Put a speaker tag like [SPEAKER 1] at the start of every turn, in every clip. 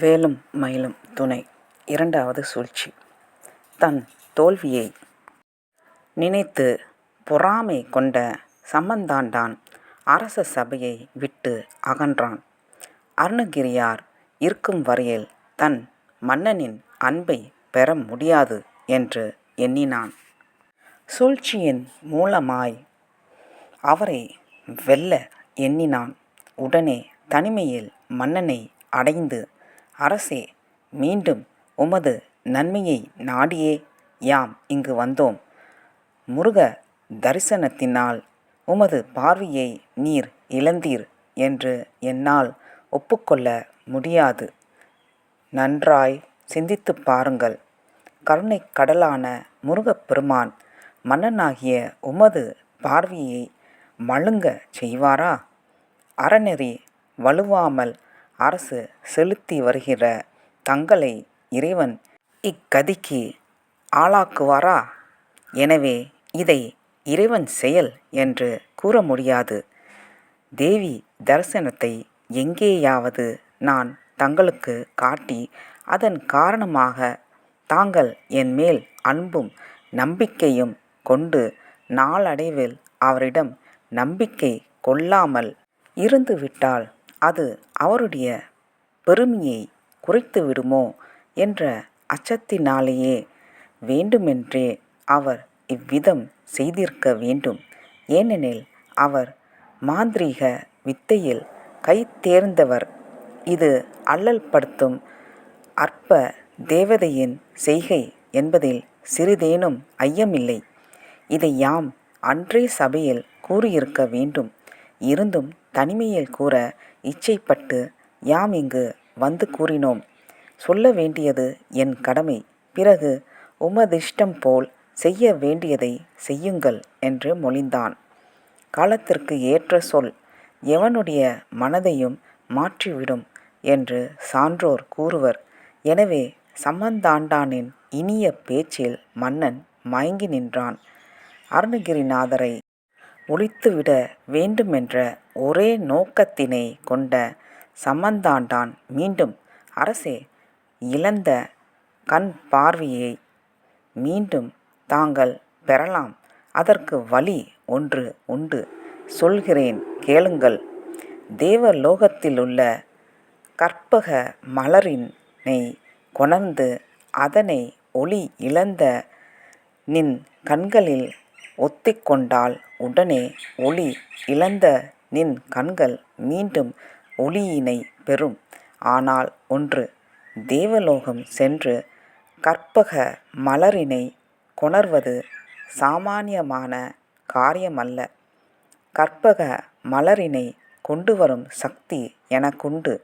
[SPEAKER 1] வேலும் மயிலும் துணை இரண்டாவது சூழ்ச்சி தன் தோல்வியை நினைத்து பொறாமை கொண்ட சம்பந்தாண்டான் அரச சபையை விட்டு அகன்றான். அருணகிரியார் இருக்கும் வரையில் தன் மன்னனின் அன்பை பெற முடியாது என்று எண்ணினான். சூழ்ச்சியின் மூலமாய் அவரை வெல்ல எண்ணினான். உடனே தனிமையில் மன்னனை அடைந்து அரசே மீண்டும் உமது நன்மையை நாடியே யாம் இங்கு வந்தோம். முருக தரிசனத்தினால் உமது பார்வையை நீர் இழந்தீர் என்று என்னால் ஒப்புக்கொள்ள முடியாது. நன்றாய் சிந்தித்துப் பாருங்கள். கருணைக் கடலான முருகப் பெருமான் மன்னனாகிய உமது பார்வையை மழுங்கச் செய்வாரா? அறநெறி வழுவாமல் அரசு செலுத்தி வருகிற தங்களை இறைவன் இக்கதிக்கு ஆளாக்குவாரா? எனவே இதை இறைவன் செயல் என்று கூற முடியாது. தேவி தரிசனத்தை எங்கேயாவது நான் தங்களுக்கு காட்டி அதன் காரணமாக தாங்கள் என் மேல் அன்பும் நம்பிக்கையும் கொண்டு நாளடைவில் அவரிடம் நம்பிக்கை கொள்ளாமல் இருந்துவிட்டால் அது அவருடைய பெருமையைக் குறைத்துவிடுமோ என்ற அச்சத்தினாலேயே வேண்டுமென்றே அவர் இவ்விதம் செய்திருக்க வேண்டும். ஏனெனில் அவர் மாந்திரீக வித்தையில் கைதேர்ந்தவர். இது அல்லல்படுத்தும் அற்ப தேவதையின் செய்கை என்பதில் சிறிதேனும் ஐயமில்லை. இதை யாம் அன்றே சபையில் கூறியிருக்க வேண்டும். இருந்தும் தனிமையில் கூற இச்சைப்பட்டு யாம் இங்கு வந்து கூறினோம். சொல்ல வேண்டியது என் கடமை. பிறகு உமதிஷ்டம் போல் செய்ய வேண்டியதை செய்யுங்கள் என்று மொழிந்தான். காலத்திற்கு ஏற்ற சொல் எவனுடைய மனதையும் மாற்றிவிடும் என்று சான்றோர் கூறுவர். எனவே சம்பந்தாண்டானின் இனிய பேச்சில் மன்னன் மயங்கி நின்றான். அருணகிரிநாதரை ஒழித்துவிட வேண்டுமென்ற ஒரே நோக்கத்தினை கொண்ட சம்பந்தாண்டான் மீண்டும் அரசே இழந்த கண் பார்வையை மீண்டும் தாங்கள் பெறலாம். அதற்கு வழி ஒன்று உண்டு. சொல்கிறேன் கேளுங்கள். தேவலோகத்திலுள்ள கற்பக மலரினை கொணர்ந்து அதனை ஒளி இழந்த நின் கண்களில் ஒத்திக்கொண்டால் உடனே ஒளி இழந்த நின் கண்கள் மீண்டும் ஒளியினை பெறும். ஆனால் ஒன்று. தேவலோகம் சென்று கற்பக மலரினை கொணர்வது சாமானியமான காரியமல்ல. கற்பக மலரினை கொண்டு வரும் சக்தி எனக்குண்டு.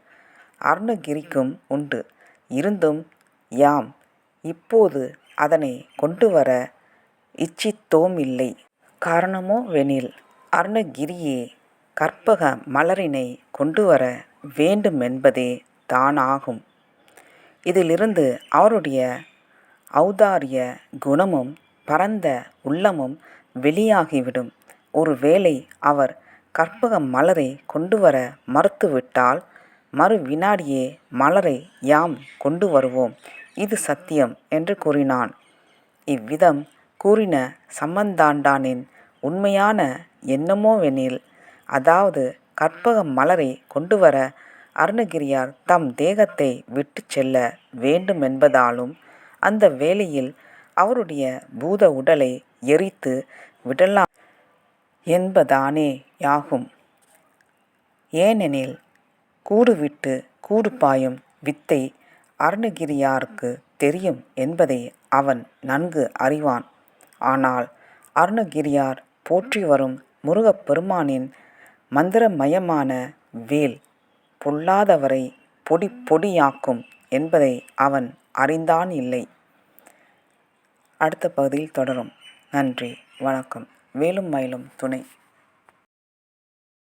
[SPEAKER 1] அருணகிரிக்கும் உண்டு. இருந்தும் யாம் இப்போது அதனை கொண்டு அதனைக் இல்லை காரணமோ வெனில் அருணகிரியே கற்பக மலரினை கொண்டு வர வேண்டுமென்பதே தானாகும். இதிலிருந்து அவருடைய ஔதாரிய குணமும் பரந்த உள்ளமும் வெளியாகிவிடும். ஒருவேளை அவர் கற்பக கொண்டு வர மறுத்துவிட்டால் மறு வினாடியே மலரை யாம் கொண்டு வருவோம். இது சத்தியம் என்று கூறினான். இவ்விதம் கூறின சம்பந்தாண்டானின் உண்மையான எண்ணமோவெனில் அதாவது கற்பக மலரைக் கொண்டுவர அருணகிரியார் தம் தேகத்தை விட்டுச் செல்ல வேண்டுமென்பதாலும் அந்த வேளையில் அவருடைய பூத உடலை எரித்து விடலாம் என்பதானேயாகும். ஏனெனில் கூடுவிட்டு கூடு பாயும் வித்தை அருணகிரியாருக்கு தெரியும் என்பதை அவன் நன்கு அறிவான். ஆனால் அருணகிரியார் போற்றி வரும் பெருமானின் மந்திரமயமான வேல் பொல்லாதவரை பொடி பொடியாக்கும் என்பதை அவன் அறிந்தான் இல்லை. அடுத்த பகுதியில் தொடரும். நன்றி வணக்கம். வேலும் மயிலும் துணை